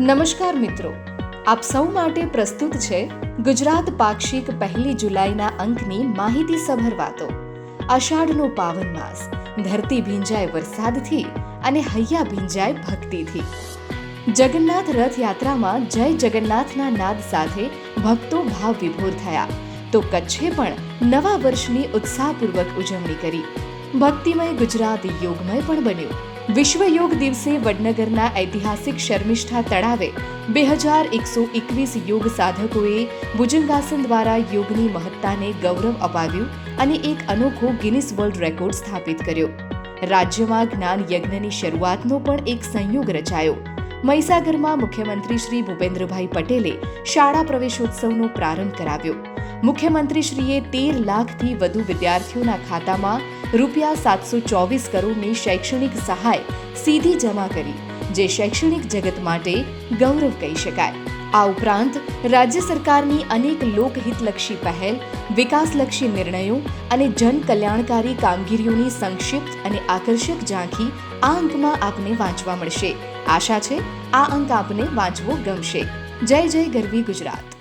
નમસ્કાર મિત્રો. આપ સૌ માટે પ્રસ્તુત છે ગુજરાત પાક્ષિક પહેલી જુલાઈના અંકની માહિતી સભર વાતો. અષાઢનો પાવન માસ. ધરતી ભીંજાય વરસાદથી અને હૈયા ભીંજાય ભક્તિથી. જગન્નાથ રથયાત્રામાં જય જગન્નાથના નાદ સાથે ભક્તો ભાવ વિભોર થયા. તો કચ્છે પણ નવા વર્ષની ઉત્સાહપૂર્વક ઉજવણી કરી. ભક્તિમય ગુજરાત યોગમય પણ બન્યું. વિશ્વ યોગ દિવસે વડનગરના ઐતિહાસિક શર્મિષ્ઠા તળાવે બે હજાર એકસો એકવીસ યોગ સાધકોએ ભુજંગાસન દ્વારા યોગની મહત્તાને ગૌરવ અપાવ્યું અને એક અનોખો ગિનિસ વર્લ્ડ રેકોર્ડ સ્થાપિત કર્યો. રાજ્યમાં જ્ઞાન યજ્ઞની શરૂઆતનો પણ એક સંયોગ રચાયો. મહીસાગરમાં મુખ્યમંત્રી શ્રી ભૂપેન્દ્રભાઈ પટેલે શાળા પ્રવેશોત્સવનો પ્રારંભ કરાવ્યો. મુખ્યમંત્રીશ્રીએ તેર લાખથી વધુ વિદ્યાર્થીઓના ખાતામાં રૂપિયા સાતસો ચોવીસ કરોડની શૈક્ષણિક સહાય સીધી જમા કરી, જે શૈક્ષણિક જગત માટે ગૌરવ કહી શકાય. આ ઉપરાંત, રાજ્ય સરકારની અનેક લોકહિતલક્ષી પહેલ, વિકાસલક્ષી નિર્ણયો અને જન કલ્યાણકારી કામગીરીઓની સંક્ષિપ્ત અને આકર્ષક ઝાંખી આ અંકમાં આપને વાંચવા મળશે. આશા છે, આ અંક આપને વાંચવો ગમશે. જય જય ગરવી ગુજરાત.